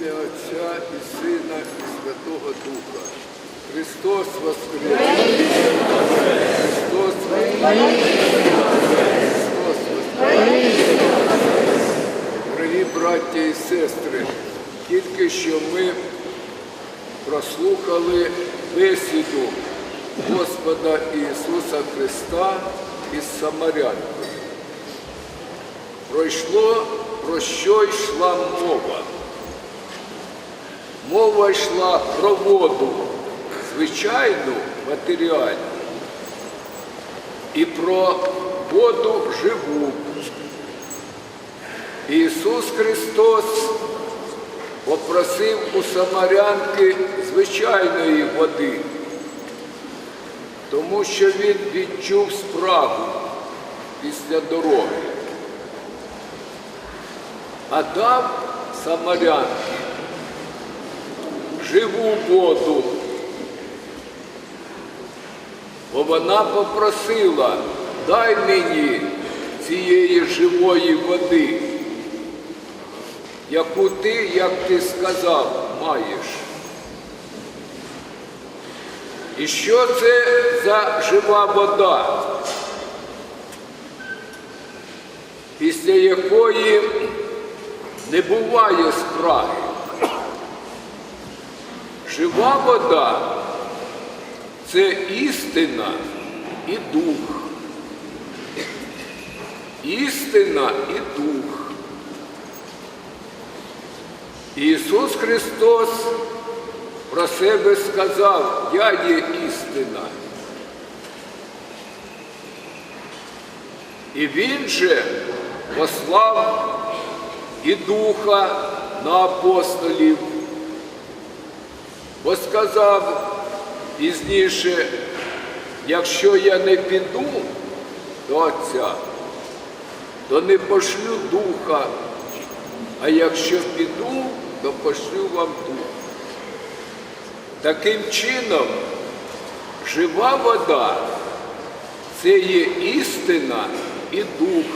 ім'я Отця і Сина, і Святого Духа. Христос воскрес! Христос воскрес! Дорогі браття і сестри, тільки що ми прослухали бесіду Господа Ісуса Христа із Самарянкою. Пройшло, про що йшла мова. Мова йшла про воду, звичайну, матеріальну, і про воду живу. Ісус Христос попросив у самарянки звичайної води, тому що він відчув справу після дороги, а дав самарянки живу воду, бо вона попросила, дай мені цієї живої води яку ти, як ти сказав, маєш. І що це за жива вода, після якої не буває спраги? Жива вода це істина і дух. Істина і дух. Ісус Христос про себе сказав, я є істина. І Він же послав і Духа на апостолів, бо сказав пізніше, якщо я не піду до Отця, то не пошлю Духа, а якщо піду, то пошлю вам дух. Таким чином, жива вода це є істина і дух,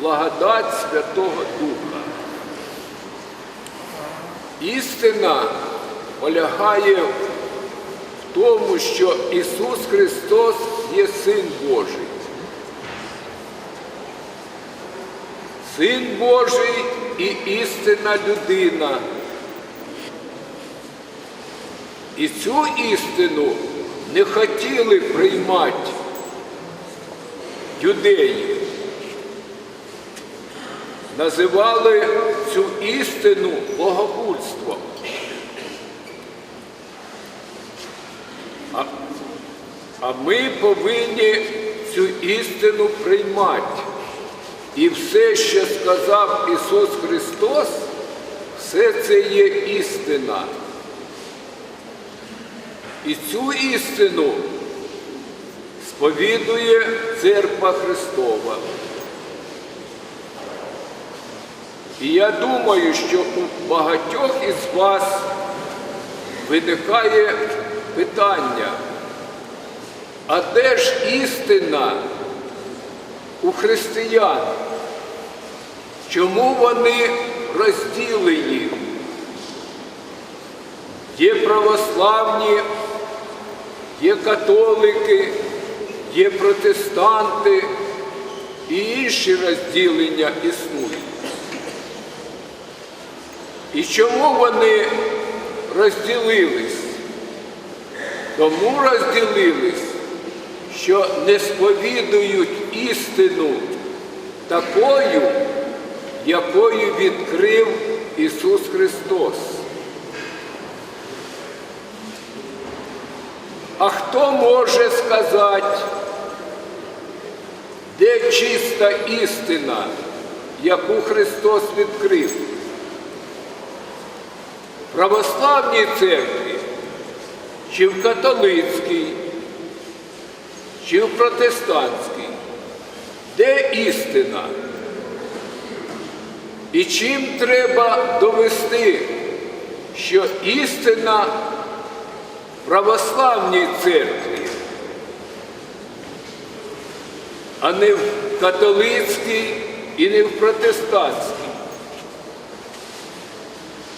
благодать Святого Духа. Істина полягає в тому, що Ісус Христос є Син Божий. Син Божий і істинна людина. І цю істину не хотіли приймати юдеї. Називали цю істину богобульством. А ми повинні цю істину приймати. І все, що сказав Ісус Христос, все це є істина. І цю істину сповідує Церква Христова. І я думаю, що у багатьох із вас виникає питання, а де ж істина у християн? Чому вони розділені? Є православні, є католики, є протестанти і інші розділення існують. І чому вони розділились? Тому розділились, що не сповідують істину такою, якою відкрив Ісус Христос. А хто може сказати, де чиста істина, яку Христос відкрив? В православній церкві, чи в католицькій, чи в протестантській? Де істина? І чим треба довести, що істина в православній церкві, а не в католицькій і не в протестантській?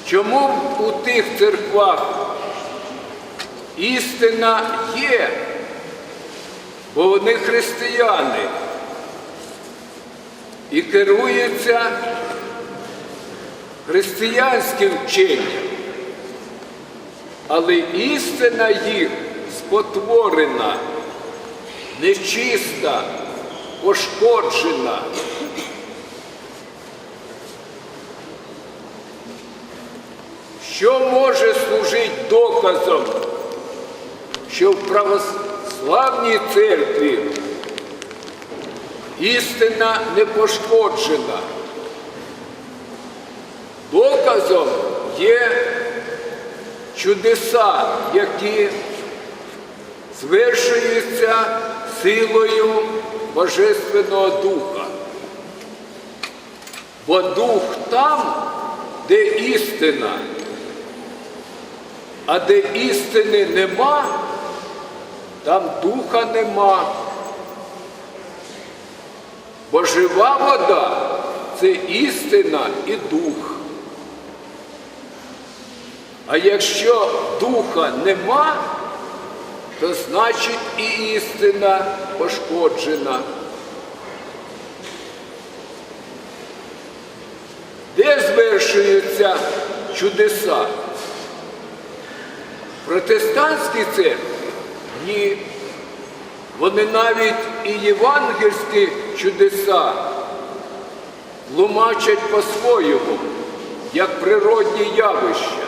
Чому у тих церквах істина є? Бо вони християни і керуються християнським вченням. Але істина їх спотворена, нечиста, пошкоджена. Що може служити доказом, що в православній церкві істина не пошкоджена? Доказом є чудеса, які звершуються силою Божественного Духа. Бо Дух там, де істина, а де істини нема, там духа нема. Бо жива вода це істина і дух. А якщо духа нема, то значить і істина пошкоджена. Де звершуються чудеса? В протестантській церкві? Ні. Вони навіть і євангельські чудеса тлумачать по-своєму, як природні явища.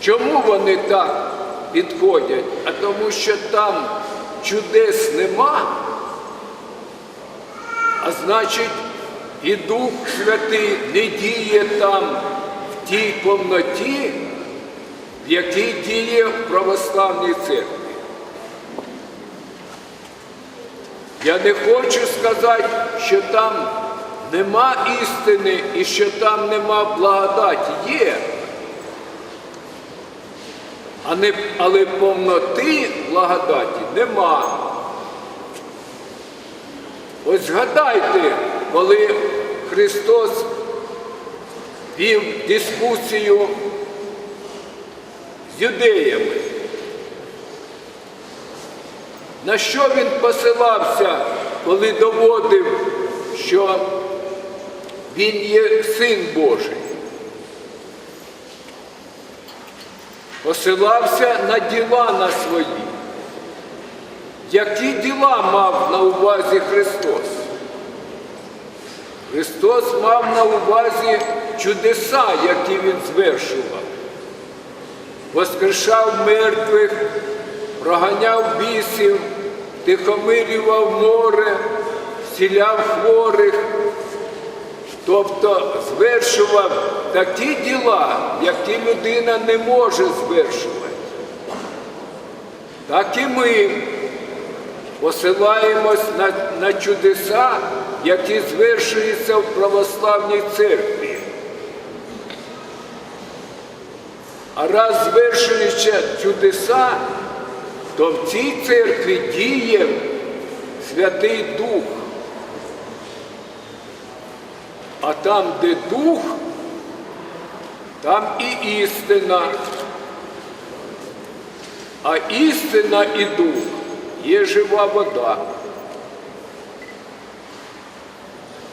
Чому вони так підходять? А тому що там чудес нема, а значить і Дух Святий не діє там в тій повноті, в якій діє в православній церкві. Я не хочу сказати, що там нема істини і що там нема благодаті. Є. А не, але повноти благодаті нема. Ось згадайте, коли Христос вів дискусію юдеями. На що він посилався, коли доводив, що він є син Божий? Посилався на діла на свої. Які діла мав на увазі Христос? Христос мав на увазі чудеса, які Він звершував. Воскрешав мертвих, проганяв бісів, тихомирював море, зціляв хворих, тобто звершував такі діла, які людина не може звершувати. Так і ми посилаємось на, на чудеса, які звершуються в православній церкві. А раз звершуються чудеса, то в цій церкві діє Святий Дух. А там, де дух, там і істина. А істина і дух є жива вода.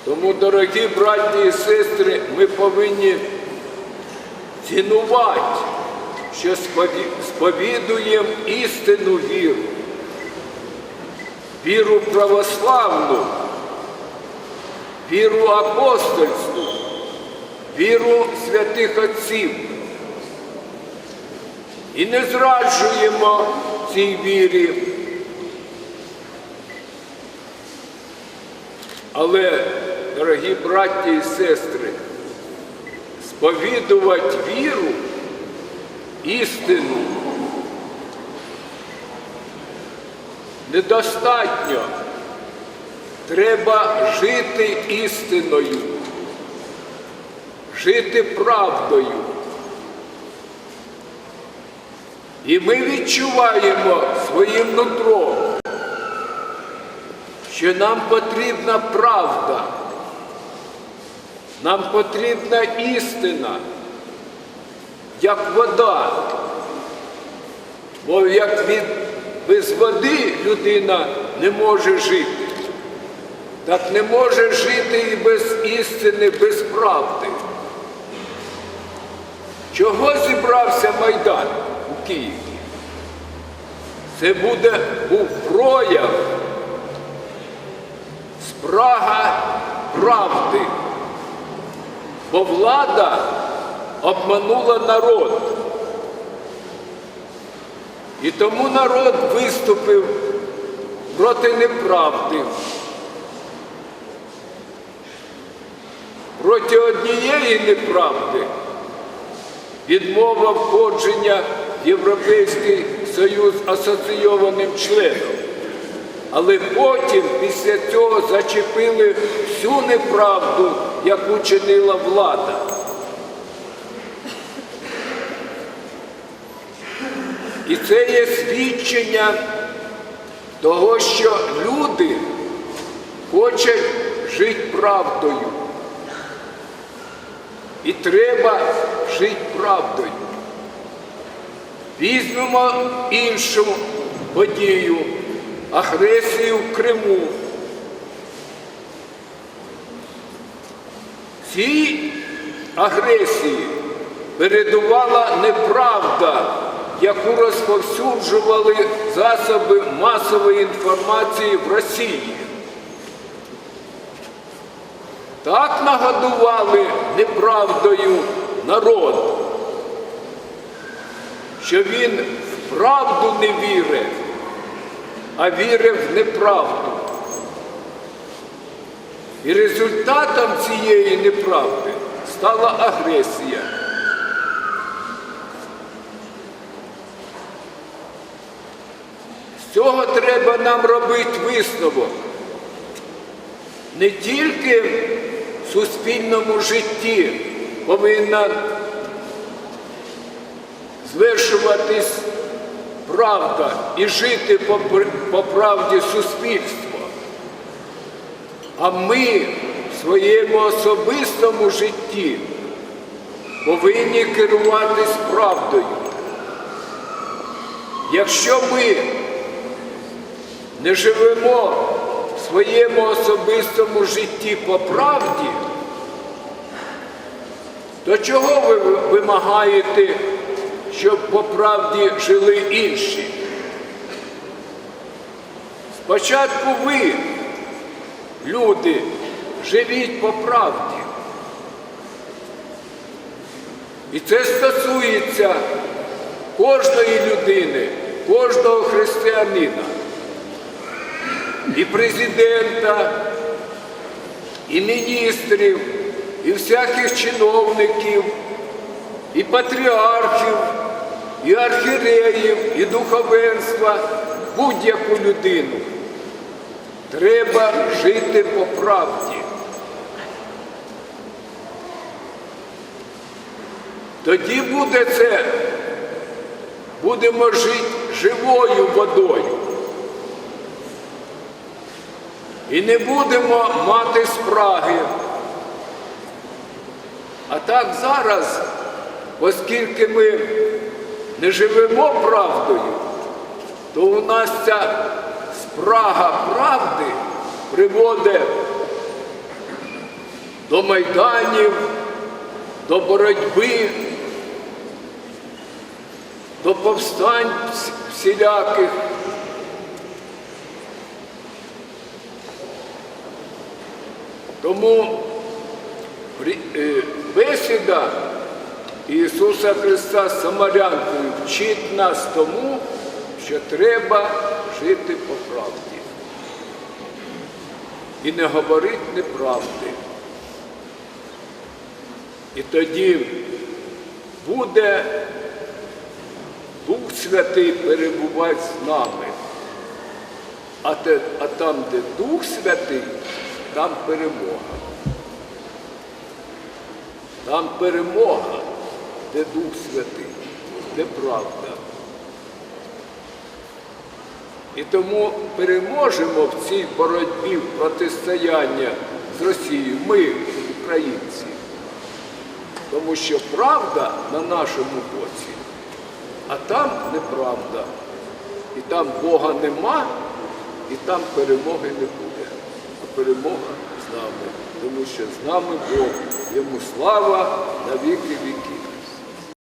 Тому, дорогі браті і сестри, ми повинні цінувати, що спові- сповідуємо істинну віру, віру православну, віру апостольську, віру святих отців. І не зраджуємо цій вірі. Але, дорогі браті і сестри, сповідувати віру, істину недостатньо. Треба жити істиною, жити правдою. І ми відчуваємо своїм нутром, що нам потрібна правда. Нам потрібна істина, як вода. Бо як від без води людина не може жити, так не може жити і без істини, без правди. Чого зібрався Майдан у Києві? Це буде був прояв спрага правди, бо влада обманула народ. І тому народ виступив проти неправди, проти однієї неправди, відмова входження в Європейський Союз асоційованим членом. Але потім після цього зачепили всю неправду, яку чинила влада. І це є свідчення того, що люди хочуть жити правдою. І треба жити правдою. Візьмемо іншу подію агресію в Криму. Цій агресії передувала неправда, яку розповсюджували засоби масової інформації в Росії. Так нагодували неправдою народ, що він в правду не вірить, а вірив в неправду. І результатом цієї неправди стала агресія. З цього треба нам робити висновок. Не тільки в суспільному житті повинна звершуватись правда і жити по, по правді суспільства. А ми в своєму особистому житті повинні керуватись правдою. Якщо ми не живемо в своєму особистому житті по правді, то чого ви вимагаєте, щоб по правді жили інші? Спочатку ви, люди, живіть по правді. І це стосується кожної людини, кожного християнина, і президента, і міністрів, і всяких чиновників, і патріархів, і архіреїв, і духовенства, будь-яку людину. Треба жити по правді. Тоді буде це, будемо жити живою водою. І не будемо мати спраги. А так зараз, оскільки ми не живемо правдою, то у нас ця спрага правди приводить до майданів, до боротьби, до повстань всіляких. Тому е, бесіда Ісуса Христа з Самарянкою вчить нас тому, що треба жити по правді і не говорити неправди. І тоді буде Дух Святий перебувати з нами. А, те, а там, де Дух Святий, там перемога. Там перемога, де Дух Святий, де правда. І тому переможемо в цій боротьбі протистояння з Росією ми, українці. Тому що правда на нашому боці, а там неправда. І там Бога нема, і там перемоги не буде. Перемога з нами. Тому що з нами Бог. Йому слава на віки віків.